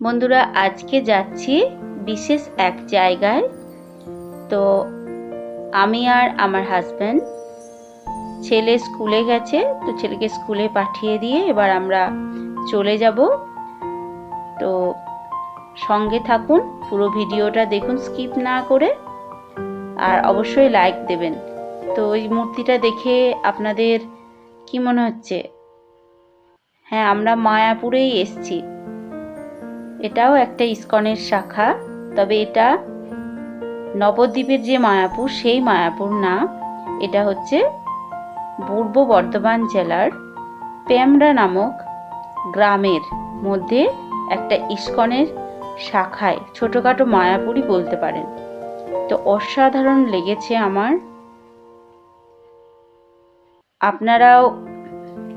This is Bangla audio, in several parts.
বন্ধুরা, আজকে যাচ্ছি বিশেষ এক জায়গায়। তো আমি আর আমার হাজব্যান্ড ছেলে স্কুলে গেছে, তো ছেলেকে স্কুলে পাঠিয়ে দিয়ে এবার আমরা চলে যাব। তো সঙ্গে থাকুন, পুরো ভিডিওটা দেখুন স্কিপ না করে, আর অবশ্যই লাইক দেবেন। তো ওই মূর্তিটা দেখে আপনাদের কি মনে হচ্ছে? হ্যাঁ আমরা মায়াপুরেই এসছি। এটাও একটা ইস্কনের শাখা, তবে এটা নবদ্বীপের যে মায়াপুর, সেই মায়াপুর না। এটা হচ্ছে পূর্ব বর্ধমান জেলার পেমরা নামক গ্রামের মধ্যে একটা ইস্কনের শাখায়, ছোটোখাটো মায়াপুরই বলতে পারেন। তো অসাধারণ লেগেছে আমার। আপনারাও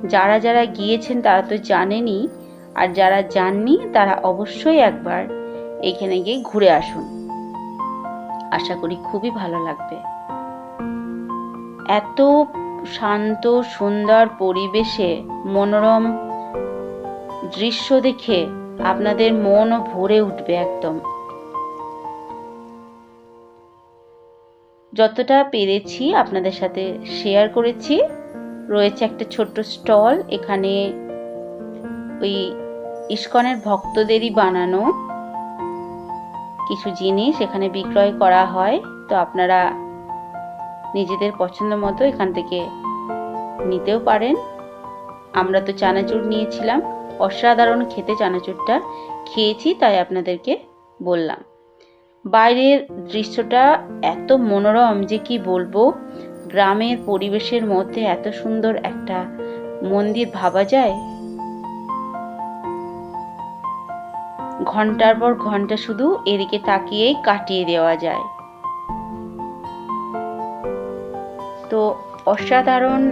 যারা যারা গিয়েছেন, তারা তো জানেনই আর যারা যাননি, তারা অবশ্যই একবার এখানে গিয়ে ঘুরে আসুন। আশা করি খুবই ভালো লাগবে। এত শান্ত, সুন্দর পরিবেশে মনোরম দৃশ্য দেখে আপনাদের মনও ভরে উঠবে একদম। যতটা পেরেছি আপনাদের সাথে শেয়ার করেছি। রয়েছে একটা ছোট্ট স্টল, এখানে ওই ইস্কনের ভক্তদেরই বানানো কিছু জিনিস এখানে বিক্রয় করা হয়। তো আপনারা নিজেদের পছন্দ মতো এখান থেকে নিতেও পারেন। আমরা তো চানাচুর নিয়েছিলাম। অসাধারণ খেতে চানাচুরটা। খেয়েছি, তাই আপনাদেরকে বললাম। বাইরের দৃশ্যটা এত মনোরম যে কি বলব, গ্রামের পরিবেশের মধ্যে এত সুন্দর একটা মন্দির ভাবা যায়। ঘণ্টার পর ঘণ্টা শুধু এদিকে তাকিয়েই কাটিয়ে দেওয়া যায়। তো অসাধারণ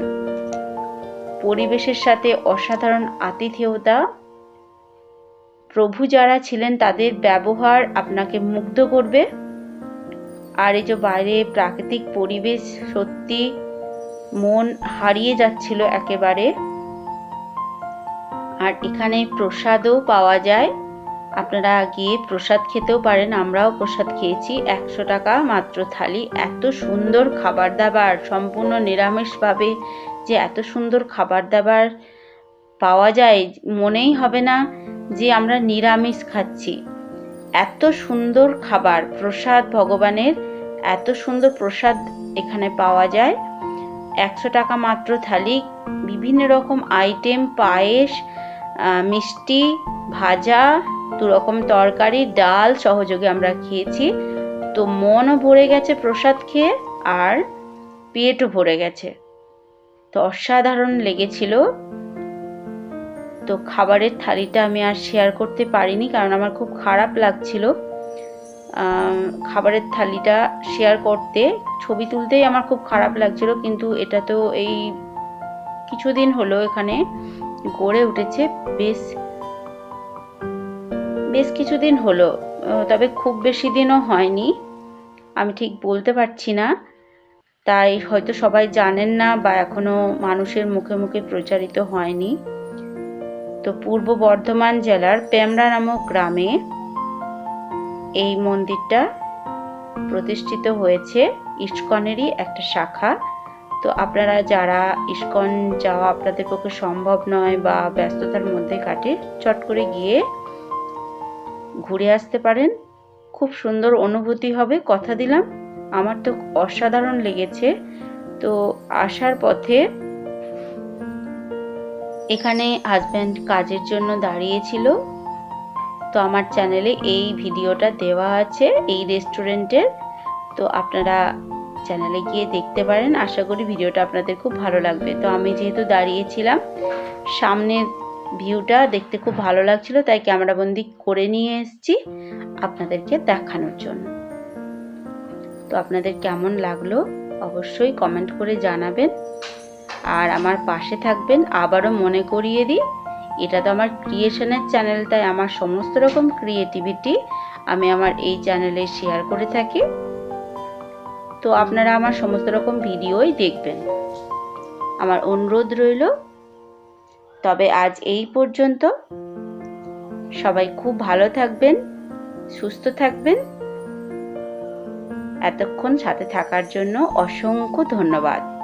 পরিবেশের সাথে অসাধারণ আতিথেয়তা। প্রভু যারা ছিলেন তাদের ব্যবহার আপনাকে মুগ্ধ করবে। আর এই যে বাইরে প্রাকৃতিক পরিবেশ সত্যি মন হারিয়ে যাচ্ছিল একেবারে। আর এখানে প্রসাদও পাওয়া যায়। আপনারা গিয়ে প্রসাদ খেতেও পারেন, আমরাও প্রসাদ খেয়েছি। একশো টাকা মাত্র থালি। এত সুন্দর খাবার দাবার, সম্পূর্ণ নিরামিষভাবে যে এত সুন্দর খাবার দাবার পাওয়া যায়, মনেই হবে না যে আমরা নিরামিষ খাচ্ছি। এত সুন্দর খাবার, প্রসাদ ভগবানের, এত সুন্দর প্রসাদ এখানে পাওয়া যায়। একশো টাকা মাত্র থালি। বিভিন্ন রকম আইটেম পায়েস মিষ্টি, ভাজা রকম তরকারি, ডাল সহযোগে আমরা খেয়েছি। তো মনও ভরে গেছে প্রসাদ খেয়ে আর পেটও ভরে গেছে। তো অসাধারণ লেগেছিল। তো খাবারের থালিটা আমি আর শেয়ার করতে পারিনি কারণ আমার খুব খারাপ লাগছিল। খাবারের থালিটা শেয়ার করতে, ছবি তুলতেই আমার খুব খারাপ লাগছিল কিন্তু এটা তো এই কিছুদিন হলো এখানে গড়ে উঠেছে। বেশ বেশ কিছুদিন হলো তবে খুব বেশি দিনও হয়নি। আমি ঠিক বলতে পারছি না। তাই হয়তো সবাই জানেন না বা এখনও মানুষের মুখে মুখে প্রচারিত হয়নি। তো পূর্ব বর্ধমান জেলার পেমরা নামক গ্রামে এই মন্দিরটা প্রতিষ্ঠিত হয়েছে। ইস্কনেরই একটা শাখা। তো আপনারা যারা ইস্কন যাওয়া আপনাদের পক্ষে সম্ভব নয় বা ব্যস্ততার মধ্যে কাটে, চট করে গিয়ে ঘুরে আসতে পারেন। খুব সুন্দর অনুভূতি হবে, কথা দিলাম। আমার তো অসাধারণ লেগেছে। তো আসার পথে এখানে হাজব্যান্ড কাজের জন্য দাঁড়িয়েছিল। তো আমার চ্যানেলে এই ভিডিওটা দেওয়া আছে, এই রেস্টুরেন্টের তো আপনারা চ্যানেলে গিয়ে দেখতে পারেন। আশা করি ভিডিওটা আপনাদের খুব ভালো লাগবে। তো আমি যেহেতু দাঁড়িয়েছিলাম সামনের ভিউটা দেখতে খুব ভালো লাগছিল, তাই ক্যামেরাবন্দি করে নিয়ে এসেছি আপনাদেরকে দেখানোর জন্য। তো আপনাদের কেমন লাগল অবশ্যই কমেন্ট করে জানাবেন। আর আমার পাশে থাকবেন আবারও মনে করিয়ে দিই, এটা তো আমার ক্রিয়েশনের চ্যানেল তাই আমার সমস্ত রকম ক্রিয়েটিভিটি আমি আমার এই চ্যানেলে শেয়ার করে থাকি। তো আপনারা আমার সমস্ত রকম ভিডিওই দেখবেন। আমার অনুরোধ রইল তবে আজ এই পর্যন্ত। সবাই খুব ভালো থাকবেন, সুস্থ থাকবেন। এতক্ষণ সাথে থাকার জন্য অসংখ্য ধন্যবাদ।